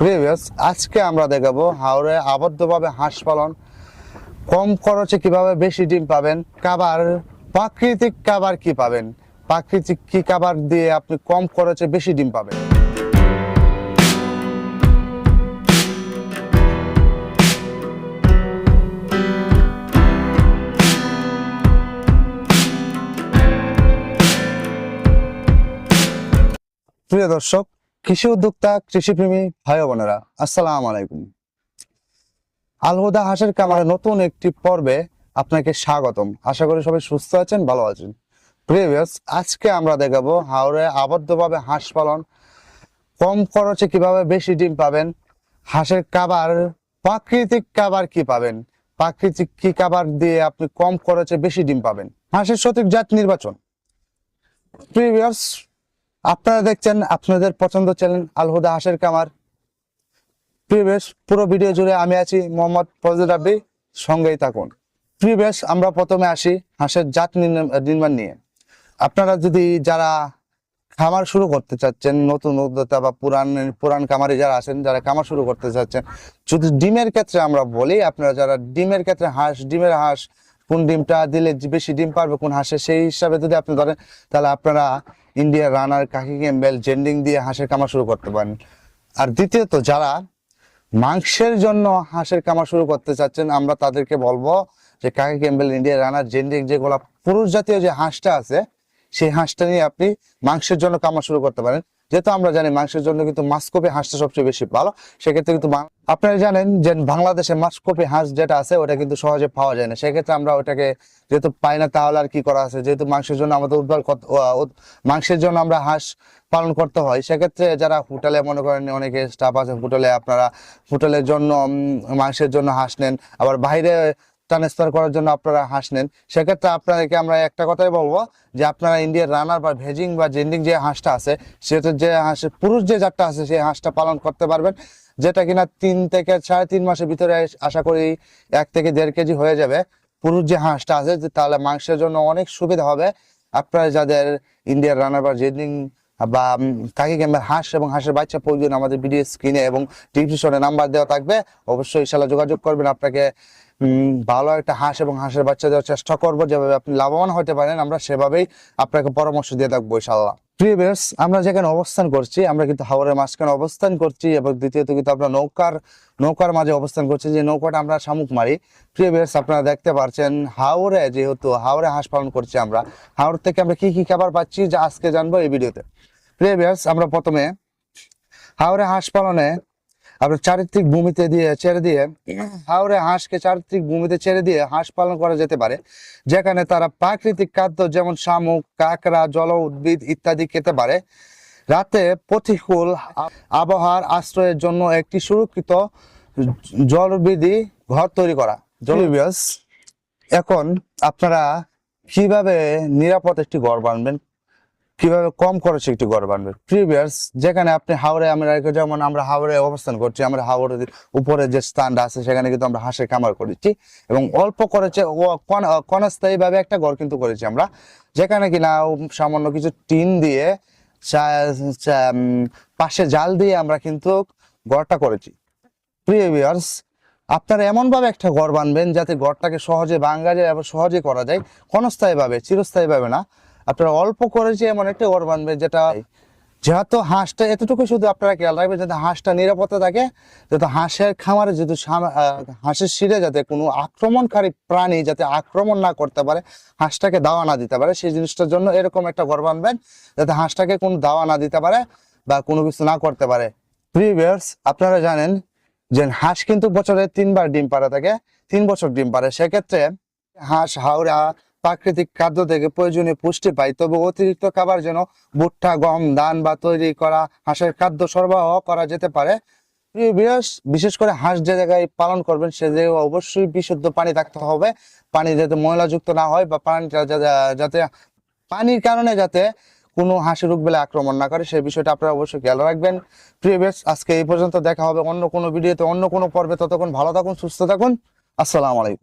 Previous আজকে আমরা দেখাবো হাওড়ে আবদ্ধভাবে হাঁস পালন, কম খরচে কীভাবে বেশি ডিম পাবেন খাবার প্রাকৃতিক খাবার কি পাবেন, প্রাকৃতিক কি খাবার দিয়ে আপনি কম খরচে বেশি ডিম পাবেন। প্রিয় দর্শক কৃষি উদ্যোক্তা, কৃষিপ্রেমী ভাই বোনেরা, আসসালাম আলাইকুম। আলহুদা হাঁসের কামারে নতুন একটি পর্বে আপনাকে স্বাগতম। আশা করি সবাই সুস্থ আছেন, ভালো আছেন। প্রিভিয়াস আজকে আমরা দেখাবো হাওড়ে আবদ্ধভাবে হাঁস পালন, কম খরচে কীভাবে বেশি ডিম পাবেন, হাঁসের খাবার, প্রাকৃতিক খাবার কি পাবেন, প্রাকৃতিক কি খাবার দিয়ে আপনি কম খরচে বেশি ডিম পাবেন, হাঁসের সঠিক জাত নির্বাচন। প্রিভিয়াস আপনারা দেখছেন আপনাদের পছন্দ চ্যানেল আলহুদা হাঁসের কামার। প্রিভিয়াস পুরো ভিডিও জুড়ে আমি আছি মোহাম্মদ ফজল রাব্বি সঙ্গেই থাকুন। প্রিভিয়াস আমরা প্রথমে আসি হাঁসের জাত নির্মাণ নিয়ে। আপনারা যদি যারা খামার শুরু করতে চাচ্ছেন, নতুন উদ্যোক্তা বা পুরান পুরান খামারি যারা আছেন, যারা খামার শুরু করতে চাচ্ছেন, যদি ডিমের ক্ষেত্রে আমরা বলি, আপনারা যারা ডিমের ক্ষেত্রে হাঁস ডিমের হাঁস কোন ডিমটা দিলে বেশি ডিম পারবে, কোন হাঁসে সেই হিসাবে যদি আপনি ধরেন, তাহলে আপনারা ইন্ডিয়া রানার কাকি ক্যাম্বেল জেন্ডিং দিয়ে হাঁসের কামা শুরু করতে পারেন। আর দ্বিতীয়ত, যারা মাংসের জন্য হাঁসের খামার শুরু করতে চাচ্ছেন, আমরা তাদেরকে বলব যে কাকি ক্যাম্বেল ইন্ডিয়া রানার জেন্ডিং যেগুলা পুরুষ জাতীয় যে হাঁসটা আছে, সেই হাঁসটা নিয়ে আপনি মাংসের জন্য কামা শুরু করতে পারেন। যেহেতু আমরা জানি মাংসের জন্য কিন্তু মাসকপি হাঁসটা সবচেয়ে বেশি ভালো, সেক্ষেত্রে কিন্তু আপনারা জানেন যে বাংলাদেশে মাসকপি হাঁস যেটা আছে, ওটা কিন্তু সহজে পাওয়া যায় না। সেক্ষেত্রে আমরা ওটাকে যেহেতু পাই না, তাহলে আর কি করা আছে? যেহেতু মাংসের জন্য আমাদের উদ্ধার মাংসের জন্য আমরা হাঁস পালন করতে হয়, সেক্ষেত্রে যারা হোটেলে, মনে করেন অনেকে স্টাফ আছে হোটেলে আপনারা হোটেলের জন্য মাংসের জন্য হাঁস নেন। আবার বাইরে ট্রান্সফার করার জন্য আপনারা হাঁস নেন। সেক্ষেত্রে আপনাদেরকে আমরা একটা কথাই বলব যে আপনারা ইন্ডিয়ার রানার বা ভেজিং বা জেন্ডিং যে হাঁসটা আছে, সেটা যে হাঁস পুরুষ যে জাতটা আছে, সেই হাঁসটা পালন করতে পারবেন। যেটা কিনা তিন থেকে সাড়ে তিন মাসের ভিতরে আশা করি এক থেকে দেড় কেজি হয়ে যাবে। পুরুষ যে হাঁসটা আছে তাহলে মাংসের জন্য অনেক সুবিধা হবে। আপনারা যাদের ইন্ডিয়ার রানার বা জেন্ডিং বা কাকি ক্যাম্বের হাঁস এবং হাঁসের বাচ্চা প্রয়োজন, আমাদের ভিডিও স্ক্রিনে এবং ডিসক্রিপশনে নাম্বার দেওয়া থাকবে। অবশ্যই ইনশাল্লাহ যোগাযোগ করবেন। আপনাকে ভালো একটা হাঁস এবং হাঁসের বাচ্চা দেওয়ার চেষ্টা করব। যেভাবে আপনি লাভবান হতে পারেন, আমরা সেভাবেই আপনাকে পরামর্শ দিয়ে থাকব ইনশাল্লাহ প্রিভিয়াস আমরা যেখানে অবস্থান করছি, আমরা কিন্তু হাওড়ের মাঝখানে অবস্থান করছি এবং দ্বিতীয়ত কিন্তু আমরা নৌকার নৌকার মাঝে অবস্থান করছি, যে নৌকাটা আমরা শামুক মারি। প্রিভিয়াস আপনারা দেখতে পাচ্ছেন হাওড়ে যেহেতু হাওড়ে হাঁস পালন করছি আমরা। হাওড় থেকে আমরা কি কি খাবার পাচ্ছি, যা আজকে জানব এই ভিডিওতে। প্রিভিয়াস আমরা প্রথমে হাওড়ে হাঁস পালনে আপনার চারিত্রিক ভূমিতে দিয়ে ছেড়ে দিয়ে হাওড়ে হাঁসকে চারিত্রিক ভূমিতে ছেড়ে দিয়ে হাঁস পালন করা যেতে পারে যেখানে তারা প্রাকৃতিক খাদ্য যেমন শামুক কাঁকড়া জল উদ্ভিদ ইত্যাদি খেতে পারে। রাতে প্রতিকূল আবহাওয়ার আশ্রয়ের জন্য একটি সুরক্ষিত জলবিধি ঘর তৈরি করা। জলবিয়াস এখন আপনারা কীভাবে নিরাপদ একটি ঘর বানবেন? কীভাবে কম খরচে একটি গড় বানবেন প্রিভিয়াস যেখানে আপনি হাওড়ে আমরা যেমন আমরা হাওড়ে অবস্থান করছি, আমরা হাওড়ের উপরে যে স্থানটা আছে, সেখানে কিন্তু আমরা হাঁসের খামার করেছি এবং অল্প খরচে ও ভাবে একটা ঘর কিন্তু করেছি আমরা, যেখানে কিনা সামান্য কিছু টিন দিয়ে পাশে জাল দিয়ে আমরা কিন্তু ঘরটা করেছি। প্রিভিয়ার্স আপনারা এমন ভাবে একটা ঘর বানবেন যাতে ঘরটাকে সহজে ভাঙ্গা যায় এবং সহজে করা যায় ক্ষণস্থায়ী ভাবে চিরস্থায়ী ভাবে না। আপনারা অল্প করেছে এমন একটা ঘর বানবেন যেটা যেহেতু হাঁসটা এতটুকু শুধু আপনারা খেয়াল রাখবেন যাতে হাঁসটা নিরাপত্তা থাকে, যাতে হাঁসের খামারে যেহেতু হাঁসের শিরে যাতে কোনো আক্রমণকারী প্রাণী যাতে আক্রমণ না করতে পারে, হাঁসটাকে দাওয়া না দিতে পারে, সেই জিনিসটার জন্য এরকম একটা ঘর বানবেন যাতে হাঁসটাকে কোনো দাওয়া না দিতে পারে বা কোনো কিছু না করতে পারে। প্রিভিয়ার্স আপনারা জানেন যে হাঁস কিন্তু বছরে তিনবার ডিম পাড়া থাকে, তিন বছর ডিম পারে সেক্ষেত্রে হাঁস, হাওড়া প্রাকৃতিক খাদ্য থেকে প্রয়োজনীয় পুষ্টি পায়। তবে অতিরিক্ত খাবার যেন ভুট্টা, গম, ধান বা তৈরি করা হাঁসের খাদ্য সরবরাহ করা যেতে পারে। প্রিয় বিশেষ করে হাঁস যে জায়গায় পালন করবেন, সে জায়গায় অবশ্যই বিশুদ্ধ পানি থাকতে হবে। পানি যাতে ময়লাযুক্ত না হয় বা পানিটা যাতে, পানির কারণে যাতে কোনো হাসি রোগ বেলা আক্রমণ না করে, সেই বিষয়টা আপনারা অবশ্যই খেয়াল রাখবেন। প্রিয় বেশ আজকে এই পর্যন্ত দেখা হবে অন্য কোনো ভিডিওতে, অন্য কোনো পর্বে। ততক্ষণ ভালো থাকুন, সুস্থ থাকুন। আসসালামু আলাইকুম।